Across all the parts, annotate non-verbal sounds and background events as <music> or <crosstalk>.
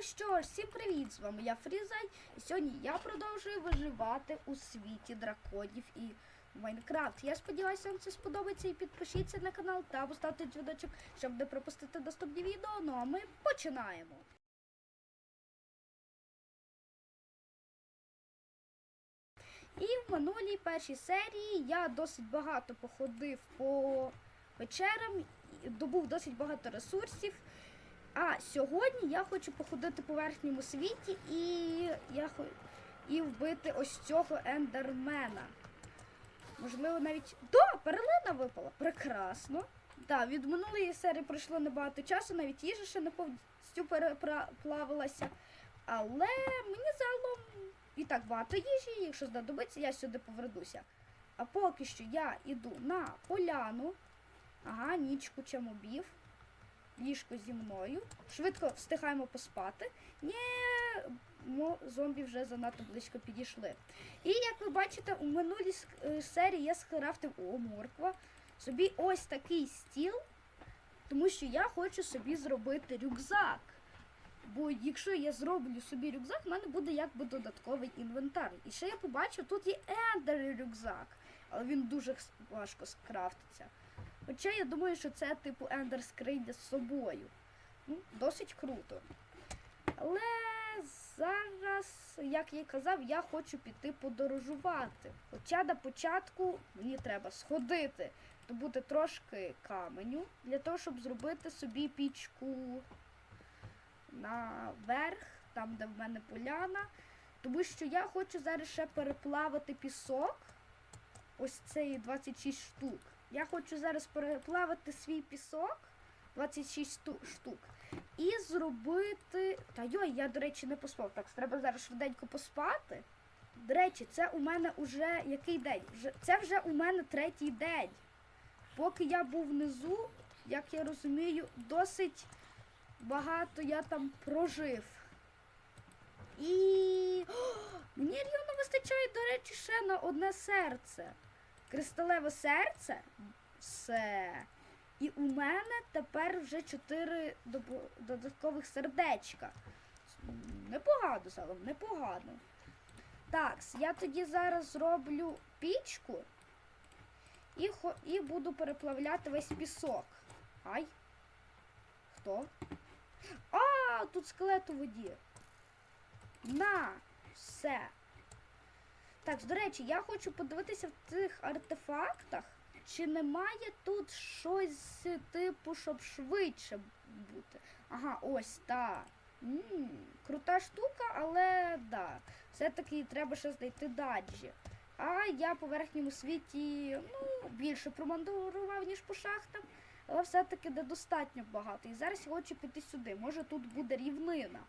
що ж, всім привіт! З вами я Фрізай. І сьогодні я продовжую виживати у світі драконів і Майнкрафт. Я сподіваюся, вам це сподобається і підпишіться на канал та поставте дзвіночок, щоб не пропустити наступні відео. Ну а ми починаємо. І в минулій першій серії я досить багато походив по печерам, добув досить багато ресурсів. А сьогодні я хочу походити по верхньому світі і я і вбити ось цього ендермена. Можливо, навіть. Да, перлина випала. Прекрасно. Так, від минулої серії пройшло небагато часу, навіть їжа ще не повністю переплавилася. Але мені загалом і так багато їжі, якщо знадобиться, я сюди повернуся. А поки що я йду на поляну. Ага, ніч куча мобів. Ліжко зі мною. Швидко встигаємо поспати. Ні, зомбі вже занадто близько підійшли. І як ви бачите, у минулій е, серії я скрафтив о, морква. Собі ось такий стіл, тому що я хочу собі зробити рюкзак. Бо якщо я зроблю собі рюкзак, в мене буде якби додатковий інвентар. І ще я побачив, тут є ендер рюкзак, але він дуже важко скрафтиться. Хоча я думаю, що це типу ендер скриня з собою. Ну, досить круто. Але зараз, як я й казав, я хочу піти подорожувати. Хоча на початку мені треба сходити, добути трошки каменю для того, щоб зробити собі пічку наверх, там, де в мене поляна. Тому що я хочу зараз ще переплавити пісок. Ось цей 26 штук. Я хочу зараз переплавити свій пісок 26 штук. І зробити. Та йой, я, до речі, не поспав. Так, треба зараз швиденько поспати. До речі, це у мене уже який день? Це вже у мене третій день. Поки я був внизу, як я розумію, досить багато я там прожив. І О, мені рівно вистачає, до речі, ще на одне серце. Кристалеве серце. Все. І у мене тепер вже чотири додаткових сердечка. Непогано загалом, непогано. Так, я тоді зараз зроблю пічку і, і буду переплавляти весь пісок. Ай. Хто? А, тут скелет у воді. На, все. Так, до речі, я хочу подивитися в цих артефактах, чи немає тут щось типу, щоб швидше бути. Ага, ось так. м крута штука, але да. Все-таки треба ще знайти даджі. А я по верхньому світі ну, більше промандрував, ніж по шахтам, але все-таки недостатньо багато. І зараз я хочу піти сюди. Може тут буде рівнина.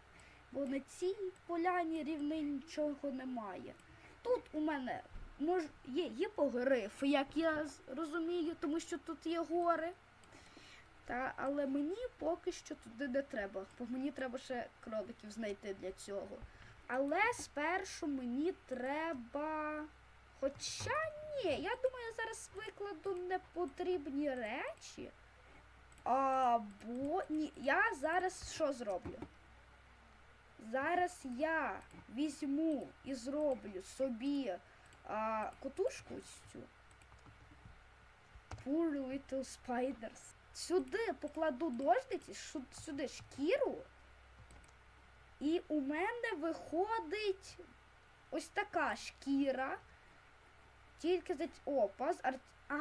Бо на цій поляні рівни нічого немає. Тут у мене мож, є гіпогриф, як я розумію, тому що тут є гори. Та, але мені поки що туди не треба, бо мені треба ще кроликів знайти для цього. Але спершу мені треба. Хоча ні, я думаю, я зараз викладу непотрібні речі. Або ні, я зараз що зроблю? Зараз я візьму і зроблю собі а, котушку цю. Poor little spiders. Сюди покладу ножниці, шу- сюди шкіру. І у мене виходить ось така шкіра. Тільки за опа, з арт... А.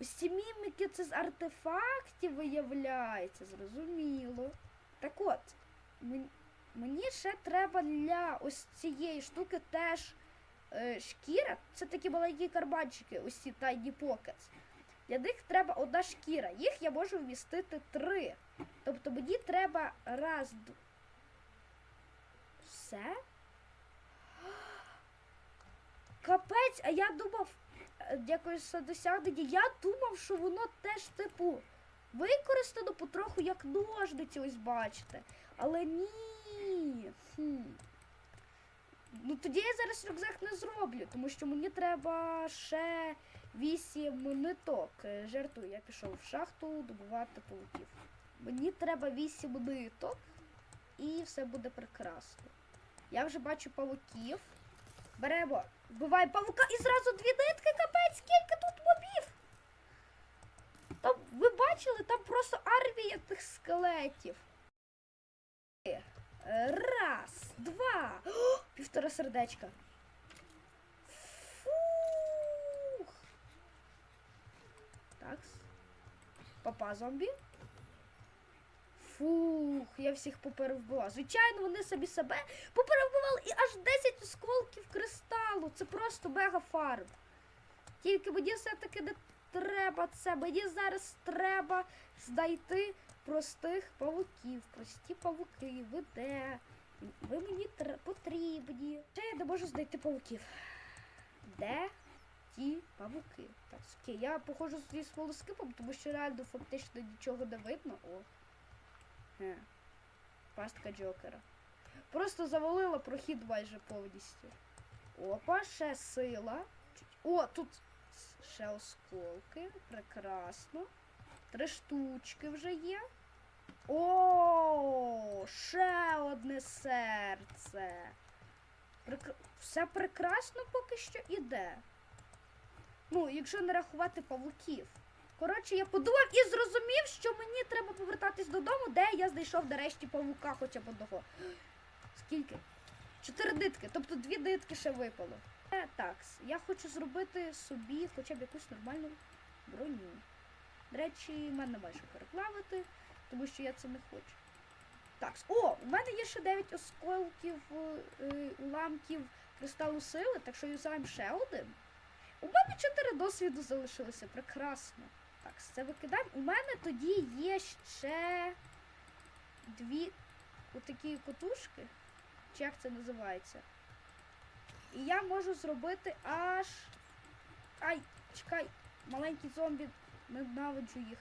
Ось ці міміки це з артефактів виявляється, зрозуміло. Так от, мені ще треба для ось цієї штуки теж е, шкіра. Це такі маленькі карманчики, ось ці Tiny Pockets. Для них треба одна шкіра. Їх я можу вмістити три. Тобто мені треба раз. д- Все? Капець, а я думав, е, дякую за досягнення, я думав, що воно теж, типу, використано потроху як ножниці, ось бачите. Але ні. Хм. Ну тоді я зараз рюкзак не зроблю, тому що мені треба ще вісім ниток. Е, Жартую, я пішов в шахту добувати пауків. Мені треба 8 ниток, і все буде прекрасно. Я вже бачу павуків. Беремо, вбиваємо павука і зразу дві нитки, капець, скільки тут мобів. Там, ви бачили, там просто армія тих скелетів. Раз, два. О, півтора сердечка. Фух. Так. Папа зомбі. Фух, я всіх поперевбивала. Звичайно, вони самі себе поперевбивали і аж 10 осколків кристалу. Це просто мега фарм. Тільки мені все-таки не треба це. Мені зараз треба знайти простих павуків. Прості павуки. Ви де? Ви мені тр- потрібні. Ще я не можу знайти павуків. Де ті павуки? Так, окей, я походжу зі смолоскипом, тому що реально фактично нічого не видно. О. Е. Пастка Джокера. Просто завалила прохід майже повністю. Опа, ще сила. О, тут ще осколки. Прекрасно. Три штучки вже є. О, ще одне серце. Прекр... Все прекрасно поки що іде. Ну, якщо не рахувати павуків. Коротше, я подумав і зрозумів, що мені треба повертатись додому, де я знайшов нарешті павука хоча б одного. Скільки? Чотири нитки, тобто дві нитки ще випало. Е, так, я хочу зробити собі хоча б якусь нормальну броню. До речі, в мене немає що переплавити, тому що я це не хочу. Так, о, у мене є ще 9 осколків е, уламків кристалу сили, так що юзаємо ще один. У мене 4 досвіду залишилося, прекрасно. Так, це викидаємо. У мене тоді є ще дві отакі котушки. Чи як це називається? І я можу зробити аж. Ай, чекай, маленький зомбі, ненавиджу їх.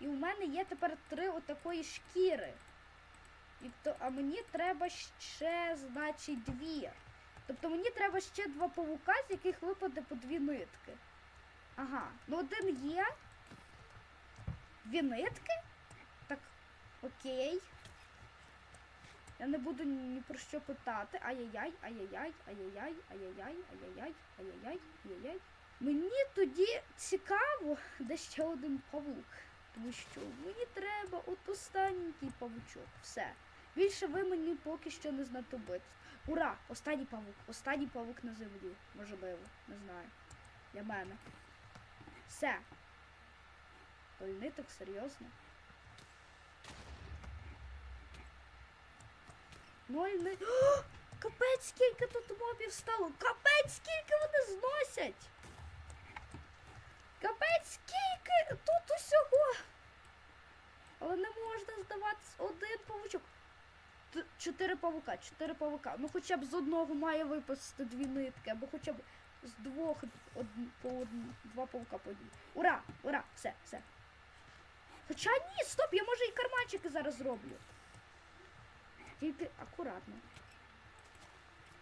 І у мене є тепер три отакої шкіри. І то, а мені треба ще, значить, дві. Тобто мені треба ще два павука, з яких випаде по дві нитки. Ага, ну один є. Дві нитки? Так, окей. Я не буду ні про що питати. Ай-яй-яй, ай-яй-яй, ай-яй-яй, ай-яй-яй, ай-яй-яй, ай-яй-яй, ай-яй-яй. Мені тоді цікаво, де ще один павук. Тому що мені треба от останній павучок. Все. Більше ви мені поки що не знадобиться. Ура! Останній павук. Останній павук на землі. Можливо, не знаю. Для мене. Все. Польни так серйозно. Ноль <gasps> Капець, скільки тут мобів стало! Капець, скільки вони зносять! Капець, скільки тут усього! Але не можна здаватись один павучок. Чотири павука, чотири павука. Ну хоча б з одного має випасти дві нитки, або хоча б з двох од... по од... два павука по одній. Ура! Ура! Все, все. Хоча ні, стоп, я може і карманчики зараз зроблю. Тільки акуратно.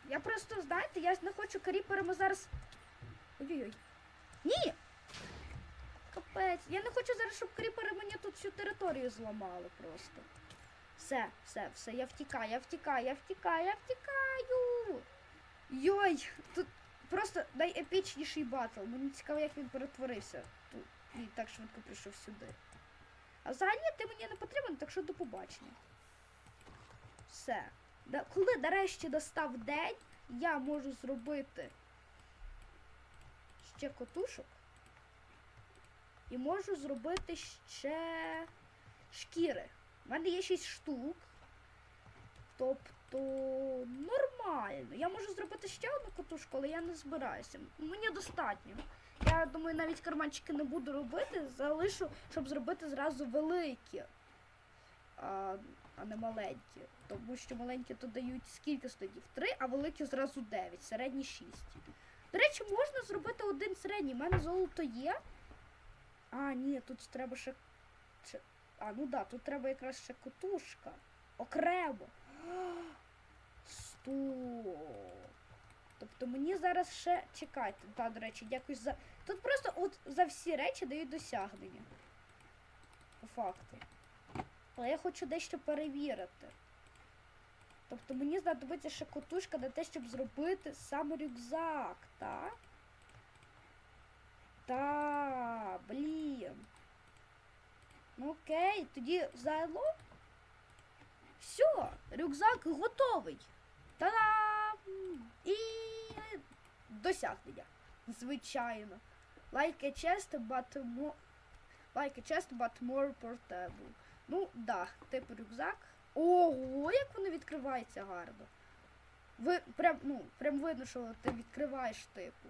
Я просто, знаєте, я не хочу каріперами зараз. Ой-ой-ой. Ні! Капець. Я не хочу зараз, щоб кріпери мені тут всю територію зламали просто. Все, все, все, я втікаю, я втікаю, я втікаю, я втікаю. Йой, тут просто найепічніший батл. Мені цікаво, як він перетворився. Тут і так швидко прийшов сюди. А взагалі ти мені не потрібен, так що до побачення. Все. Коли нарешті настав день, я можу зробити ще котушок. І можу зробити ще шкіри. У мене є 6 штук. Тобто нормально. Я можу зробити ще одну котушку, але я не збираюся. Мені достатньо. Я думаю, навіть карманчики не буду робити, залишу, щоб зробити зразу великі, а не маленькі. Тому що маленькі то дають скільки стадів? Три, а великі зразу 9, середні 6. До речі, можна зробити один середній. У мене золото є. А, ні, тут треба ще- А, ну да, тут треба якраз ще котушка. Окремо. Стоп. Тобто мені зараз ще чекайте. Та, до речі, дякую за. Тут просто от за всі речі дають досягнення. По факту. Але я хочу дещо перевірити. Тобто мені знадобиться ще котушка на те, щоб зробити сам рюкзак, так? Та, блін. Ну окей, тоді загалом. Все, рюкзак готовий. Та-дам! І досягнення. Звичайно. Like a chest, but more... Like a chest, but more portable. Ну, да, типу рюкзак. Ого, як воно відкривається гарно. Ви прям, ну, прям видно, що ти відкриваєш типу.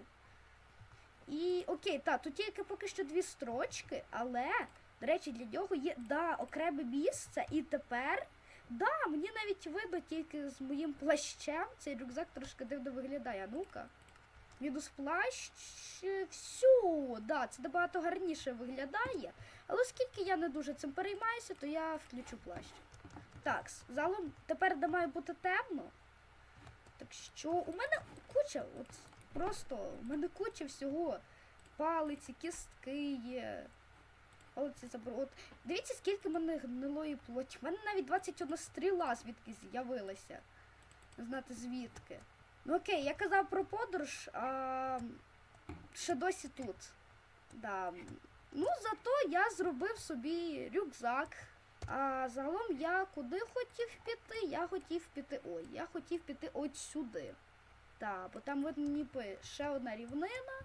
І окей, так, тут тільки поки що дві строчки, але, до речі, для нього є да, окреме місце, і тепер. Да, мені навіть видно тільки з моїм плащем. Цей рюкзак трошки дивно виглядає. А ну-ка. Мінус плащ. Всю, да, це набагато гарніше виглядає. Але оскільки я не дуже цим переймаюся, то я включу плащ. Так, загалом тепер де має бути темно. Так що у мене куча, от просто у мене куча всього. Палиці, кістки є. Палиці забор. От дивіться, скільки в мене гнилої плоті. У мене навіть 21 стріла звідки з'явилася. Не знати звідки. Ну окей, я казав про подорож, а ще досі тут. Да. Ну, зато я зробив собі рюкзак. А загалом я куди хотів піти? Я хотів піти. Ой, я хотів піти от сюди. Так, бо там видно ніби ще одна рівнина.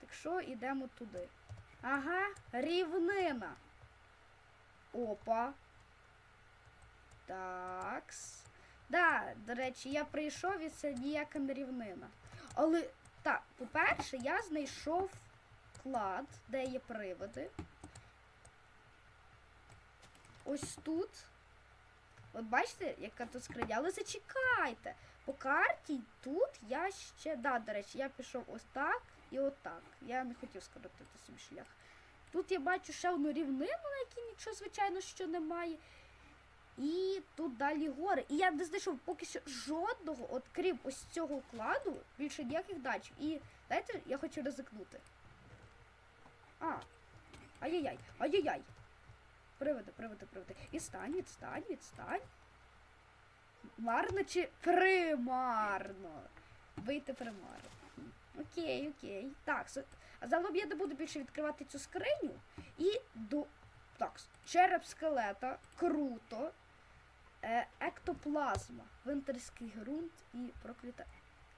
Так що йдемо туди. Ага, рівнина. Опа. Такс. Да, до речі, я прийшов і це ніяка не рівнина. Але так, по-перше, я знайшов клад, де є приводи. Ось тут. От бачите, яка тут скриня. Але зачекайте. По карті тут я ще. Да, до речі, я пішов ось так і отак. Я не хотів скоротити собі шлях. Тут я бачу ще одну рівнину, на якій нічого, звичайно, що немає. І тут далі гори. І я не знайшов поки що жодного, от крім ось цього кладу, більше ніяких дачів. І знаєте, я хочу ризикнути. А. Ай-яй-яй, ай-яй-яй. Приводи, приводи, приводи. І стань, відстань, відстань. Марно чи примарно? Вийти примарно. Окей, окей. Так, загалом я не буду більше відкривати цю скриню. І до. Так, череп скелета. Круто. Е, ектоплазма. Винтерський ґрунт і проклята.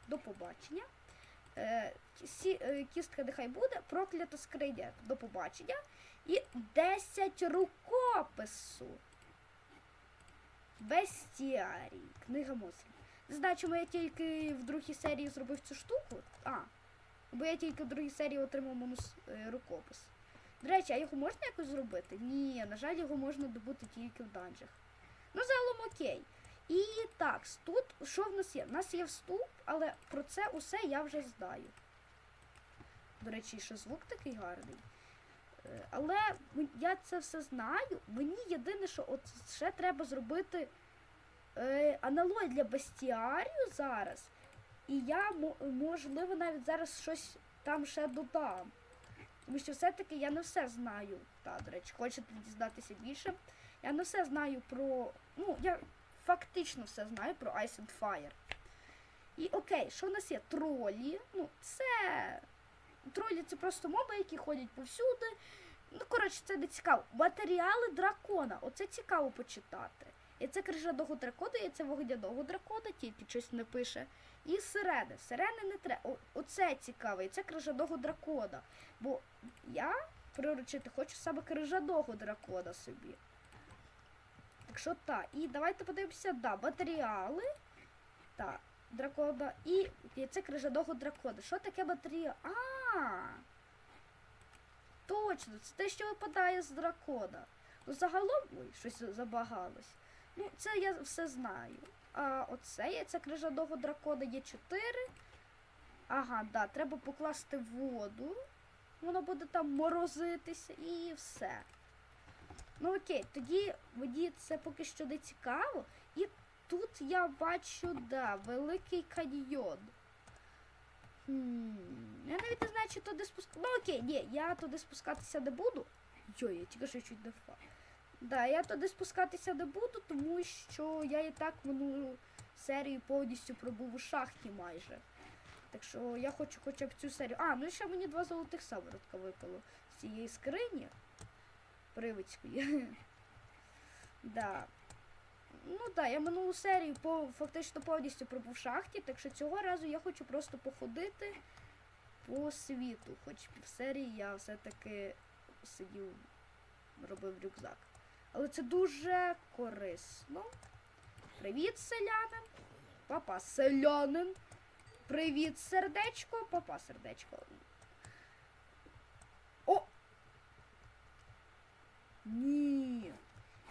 До побачення. Е, е, кістка нехай буде. Проклята скриня. До побачення. І 10 рукопису. Бестіарій. Книга знаю, чому я тільки в другій серії зробив цю штуку. А, бо я тільки в другій серії отримав монус рукопис. До речі, а його можна якось зробити? Ні, на жаль, його можна добути тільки в данжах. Ну, загалом окей. І так, тут що в нас є? У нас є вступ, але про це усе я вже знаю. До речі, ще звук такий гарний. Е, Але я це все знаю. Мені єдине, що от ще треба зробити е, аналой для бестіарію зараз. І я, можливо, навіть зараз щось там ще додам. Тому що все-таки я не все знаю. Та, до речі, хочете дізнатися більше. Я не все знаю про. Ну, я фактично все знаю про Ice and Fire. І окей, що в нас є? Тролі. Ну, це. Тролі це просто моби, які ходять повсюди. Ну, коротше, це не цікаво. Матеріали дракона. Оце цікаво почитати. І це крижаного дракона, і це вогняного дракона, тільки щось не пише. І сирени. Сирени не треба. Оце цікаво, і це крижаного дракона. Бо я приручити хочу саме крижаного дракона собі. Так що так. І давайте подивимося, да, матеріали. Так, дракона. І, і це крижаного дракона. Що таке матеріал? А! Точно, це те, що випадає з дракона. Ну, загалом, ой, щось забагалось. Ну, це я все знаю. А оце є, це крижаного дракона є 4. Ага, да, треба покласти воду. Воно буде там морозитися і все. Ну окей, тоді мені це поки що не цікаво. І тут я бачу, да, великий каньйон. Хм, я навіть не знаю, чи туди спускатися. Ну окей, ні, я туди спускатися не буду. Йой, я тільки що чуть не впав. Да, я туди спускатися не буду, тому що я і так минулу серію повністю пробув у шахті майже. Так що я хочу хоча б цю серію. А, ну ще мені два золотих самородка випало з цієї скрині. Привицької. <laughs> да. Ну так, я минулу серію по, фактично повністю пробув в шахті, так що цього разу я хочу просто походити по світу. Хоч пів серії я все-таки сидів, робив рюкзак. Але це дуже корисно. Привіт, селянин. Папа селянин. Привіт, сердечко. Папа сердечко. О! Ні.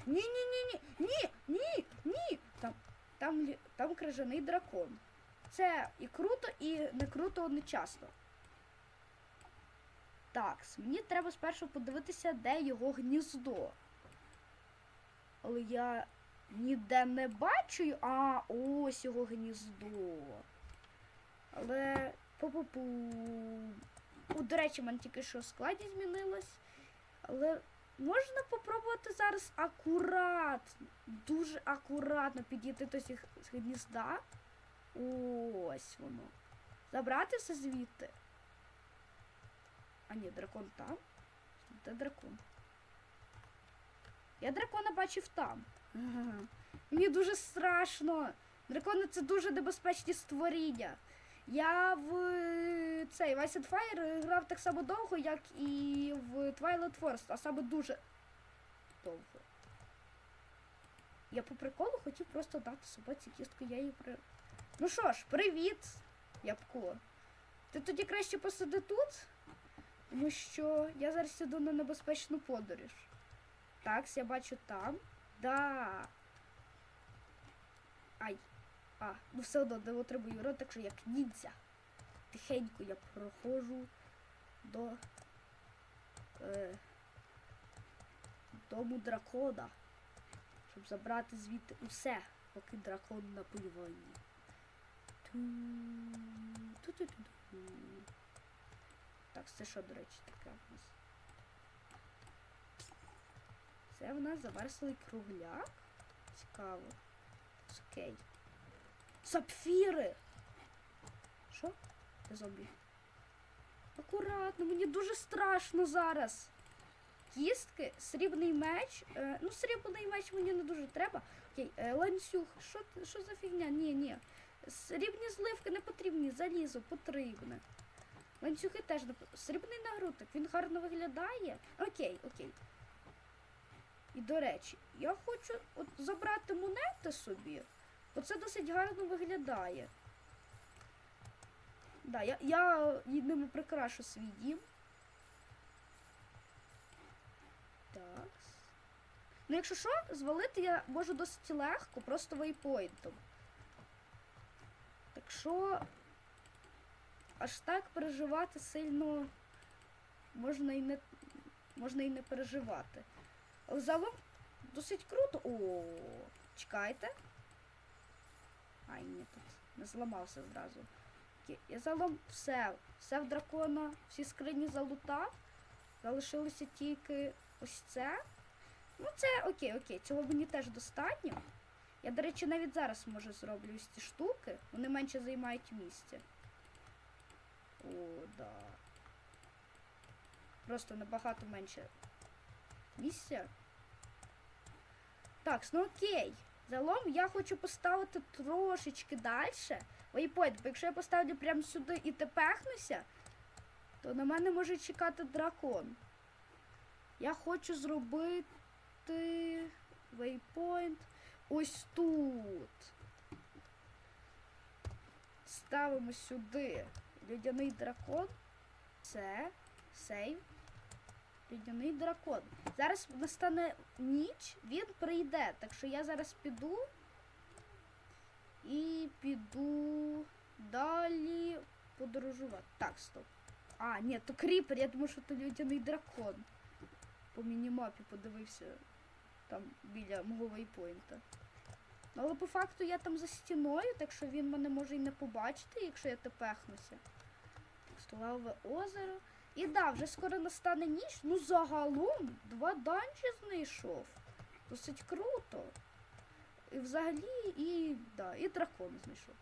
Ні, ні, ні, ні, ні, ні, ні. Там, там, там крижаний дракон. Це і круто, і не круто одночасно. Так, мені треба спершу подивитися, де його гніздо. Але я ніде не бачу. А, ось його гніздо. Але. Пу-пу-пу. До речі, в мене тільки що складі змінилось. Але можна попробувати зараз акуратно, дуже акуратно підійти до цих гнізда. Ось воно. Забрати все звідти. А ні, дракон там. Де дракон? Я дракона бачив там. Мені дуже страшно. Дракони це дуже небезпечні створіння. Я в е, цей Vice and Fire грав так само довго, як і в Twilight Forest, а саме дуже довго. Я по приколу хотів просто дати собаці кістку, я її при. Ну що ж, привіт, Ябко. Ти тоді краще посиди тут, тому що я зараз іду на небезпечну подорож. Так, я бачу там. Да. Ай. А, ну все одно не отримую урон, так що як ніндзя. Тихенько я проходжу до е, дому дракона, щоб забрати звідти усе, поки дракон на полюванні. Так, це що, до речі, таке в нас? Це в нас заверслий кругляк. Цікаво. Окей. Сапфіри! Що? Це зомбі. Акуратно, мені дуже страшно зараз. Кістки, срібний меч. Е, ну, срібний меч мені не дуже треба. Окей, е, ланцюг. Що, що за фігня? Ні, ні. Срібні зливки не потрібні, залізо потрібне. Ланцюги теж не потрібні. Срібний нагрудок, він гарно виглядає. Окей, окей. І до речі, я хочу от забрати монети собі. Оце досить гарно виглядає. Да, я, я ними прикрашу свій дім. Так. Ну, якщо що, звалити я можу досить легко, просто вейпоінтом. Так що аж так переживати сильно можна і не, можна і не переживати. Загалом досить круто. О, чекайте. Ай, ні, тут не зламався зразу. Я загалом все. Все в дракона, всі скрині залутав. Залишилося тільки ось це. Ну, це окей, окей, цього мені теж достатньо. Я, до речі, навіть зараз може зроблю ось ці штуки. Вони менше займають місця. О, да. Просто набагато менше місця. Так, ну окей. Загалом я хочу поставити трошечки далі. Вейпойт, бо якщо я поставлю прямо сюди і тепехнуся, то на мене може чекати дракон. Я хочу зробити вейпойнт ось тут. Ставимо сюди людяний дракон. Це сейв. Людяний дракон. Зараз настане ніч, він прийде. Так що я зараз піду і піду далі подорожувати. Так, стоп. А, ні, то кріпер, я думаю, що то людяний дракон. По мінімапі подивився там біля мого вейпойнта. Ну, Але по факту я там за стіною, так що він мене може і не побачити, якщо я тепехнуся. Столове озеро. І да, вже скоро настане ніч. Ну загалом два данжі знайшов. Досить круто. І взагалі, і, да, і дракон знайшов.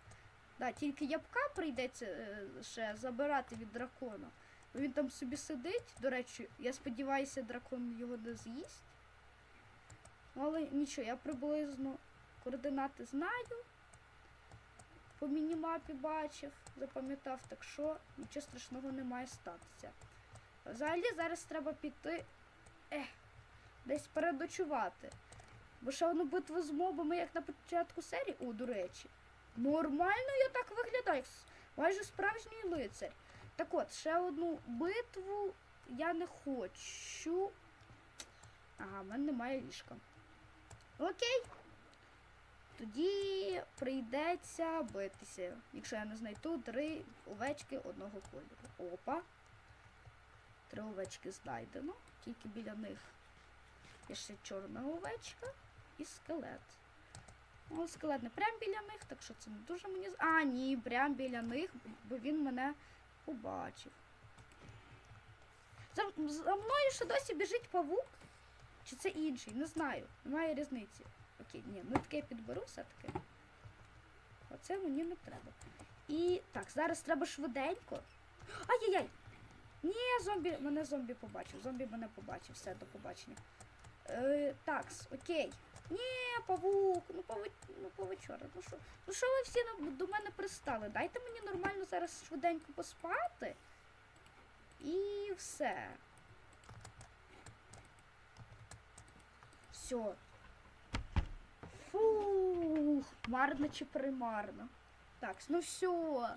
Да, тільки ябка прийдеться е, ще забирати від дракона. Бо Він там собі сидить. До речі, я сподіваюся, дракон його не з'їсть. Ну, але нічого, я приблизно координати знаю. По мінімапі бачив, запам'ятав, так що нічого страшного не має статися. Взагалі зараз треба піти ех, десь передочувати. Бо ще одну битву з мобами, як на початку серії, о, до речі. Нормально я так виглядаю, майже справжній лицар. Так от, ще одну битву я не хочу. Ага, в мене немає ліжка. Окей. Тоді прийдеться битися, якщо я не знайду три овечки одного кольору. Опа. Три овечки знайдено. Тільки біля них є ще чорна овечка і скелет. Ну, скелет не прям біля них, так що це не дуже мені. А, ні, прям біля них, бо він мене побачив. За, за мною ще досі біжить павук. Чи це інший? Не знаю. Немає різниці. Окей, ні, ну таке підберу все-таки. Оце мені не треба. І так, зараз треба швиденько. Ай-яй-яй! Ні, зомбі, мене зомбі побачив. Зомбі мене побачив. Все, до побачення. Е, такс, окей. Ні, павук, ну паву, ну павучора, ну що? Ну що ви всі до мене пристали? Дайте мені нормально зараз швиденько поспати. І все. Все. Фух, марно чи примарно. Так, ну все.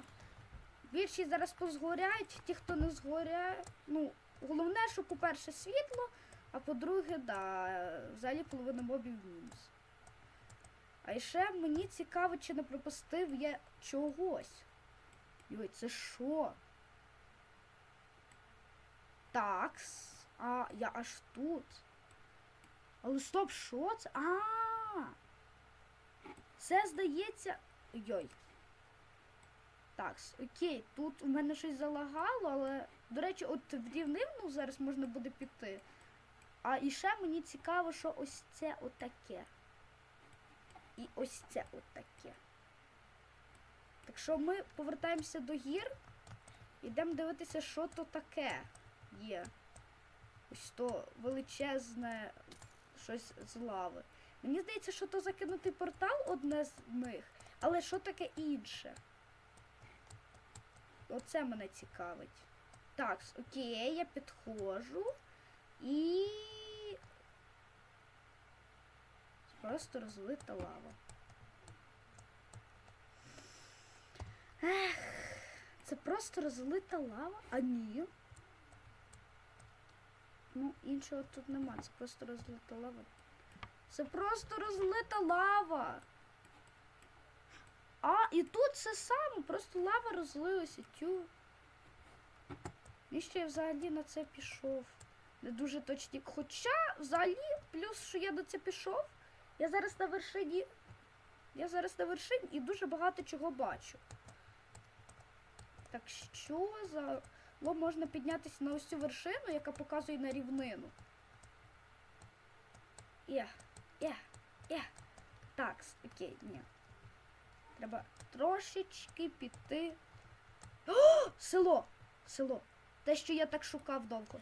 Більшість зараз позгоряють, ті, хто не згоряє. Ну, головне, що, по-перше, світло, а по-друге, да, взагалі половина мобів мінус. А ще мені цікаво, чи не пропустив я чогось. Йой, це що? Такс. А, я аж тут. Але стоп, що це? А. Це здається. Йой. Так, окей, тут у мене щось залагало, але, до речі, от в рівнину зараз можна буде піти. А і ще мені цікаво, що ось це отаке. І ось це отаке. Так що ми повертаємося до гір. Йдемо дивитися, що то таке є. Ось то величезне щось з лави. Мені здається, що то закинутий портал одне з них, але що таке інше? Оце мене цікавить. Так, окей, я підходжу і. Просто розлита лава. Ех, це просто розлита лава? А ні. Ну, іншого тут нема, це просто розлита лава. Це просто розлита лава. А, і тут це саме, просто лава розлилася, тю. І ще я взагалі на це пішов. Не дуже точні. Хоча, взагалі, плюс, що я на це пішов, я зараз на вершині. Я зараз на вершині і дуже багато чого бачу. Так що за Бо можна піднятися на ось цю вершину, яка показує на рівнину. Є, є, є. Так, окей, ні. Треба трошечки піти. О, село! Село. Те, що я так шукав довго.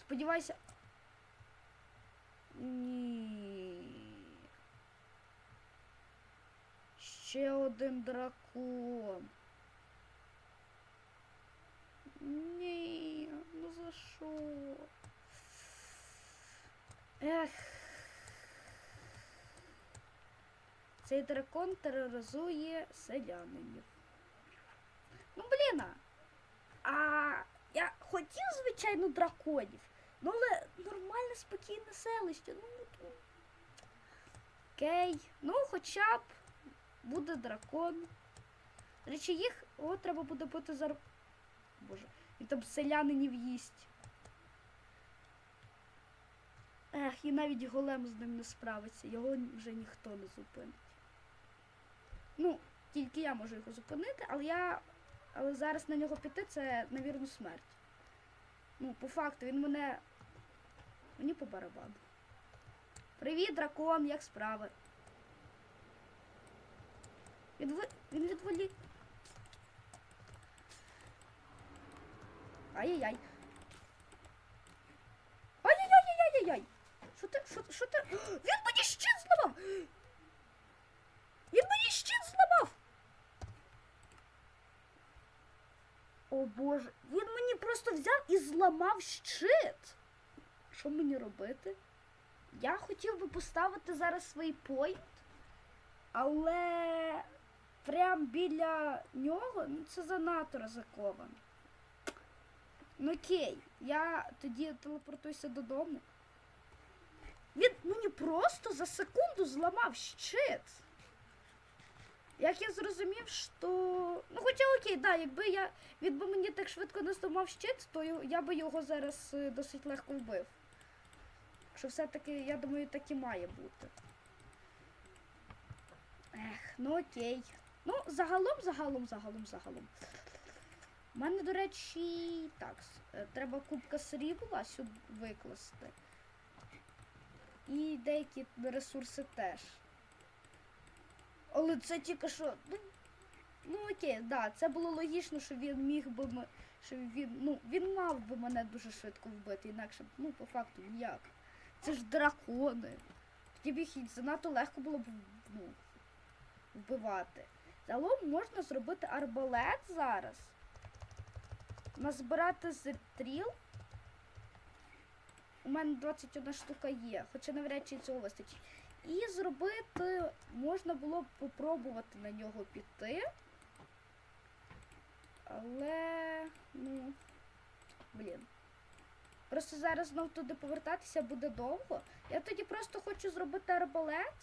Сподіваюся. Ні. Ще один дракон. Ні, ну за що? Ех. Цей дракон тероризує селянинів. Ну, блін. А я хотів, звичайно, драконів. Ну, але нормальне спокійне селище. Ну, ну, окей. Ну, хоча б буде дракон. До речі, їх о, треба буде бути за. Боже, він там селянинів їсть. Ех, і навіть голем з ним не справиться, його вже ніхто не зупинить. Ну, тільки я можу його зупинити, але я. Але зараз на нього піти це, навірно, смерть. Ну, по факту, він мене. Мені по барабану. Привіт, дракон, як справи? Він, ви... Він відволік. Ай-яй-яй. Ай-яй-яй-яй-яй-яй. Що ти, що, ти? <gasps> Він мені щит зламав! Він мені щит зламав! О боже, він мені просто взяв і зламав щит. Що мені робити? Я хотів би поставити зараз свій поінт, але прям біля нього ну, це занадто ризиковано. Ну окей, я тоді телепортуюся додому. Він мені просто за секунду зламав щит. Як я зрозумів, що. Ну хоча окей, да, якби я він би мені так швидко не зламав щит, то я би його зараз е, досить легко вбив. Що все-таки, я думаю, так і має бути. Ех, ну окей. Ну, загалом, загалом, загалом, загалом. У мене, до речі, так, е, треба кубка срібла сюди викласти. І деякі ресурси теж. Але це тільки що. Ну, ну окей, да, це було логічно, що він міг би що він, ну, він мав би мене дуже швидко вбити, інакше ну, по факту ніяк. Це ж дракони. Тоді б їх занадто легко було б ну, вбивати. Загалом можна зробити арбалет зараз. Назбирати стріл. У мене 21 штука є, хоча навряд чи цього вистачить. І зробити можна було б попробувати на нього піти. Але. ну. Блін. Просто зараз знов туди повертатися буде довго. Я тоді просто хочу зробити арбалет.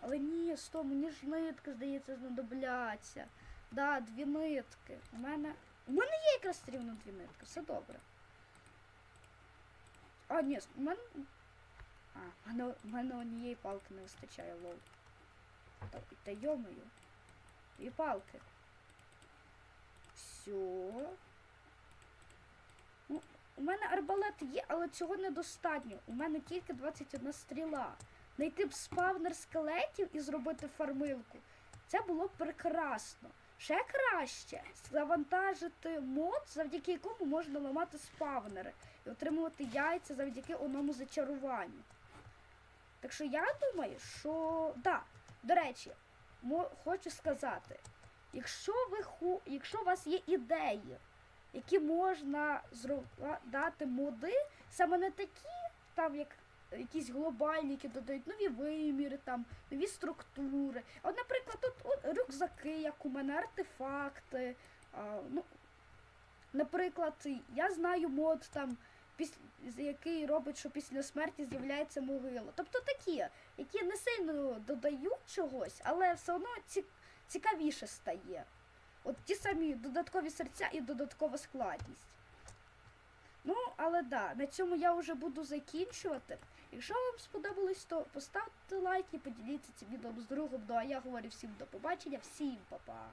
Але ні, сто, мені ж нитки, здається, знадобляться. Да, дві нитки. У мене. У мене є якраз рівно дві нитки, все добре. А, ні, у мене. А, в мене, в мене однієї палки не вистачає, лол. Та, та йомою. Дві палки. Все. Ну, у мене арбалет є, але цього недостатньо. У мене тільки 21 стріла. Найти б спавнер скелетів і зробити фармилку. Це було б прекрасно. Ще краще завантажити мод, завдяки якому можна ламати спавнери і отримувати яйця завдяки одному зачаруванню. Так що я думаю, що да, до речі, хочу сказати, якщо ви ху... якщо у вас є ідеї, які можна зро- дати моди, саме не такі, там як якісь глобальні, які додають нові виміри, там, нові структури. От, наприклад, тут от, рюкзаки, як у мене, артефакти. А, ну, наприклад, я знаю мод там, після, який робить, що після смерті з'являється могила. Тобто такі, які не сильно додають чогось, але все одно цікавіше стає. От ті самі додаткові серця і додаткова складність. Ну, але да, на цьому я вже буду закінчувати. Якщо вам сподобалось, то поставте лайк і поділіться цим відео з другом. Ну а я говорю всім до побачення, всім па-па!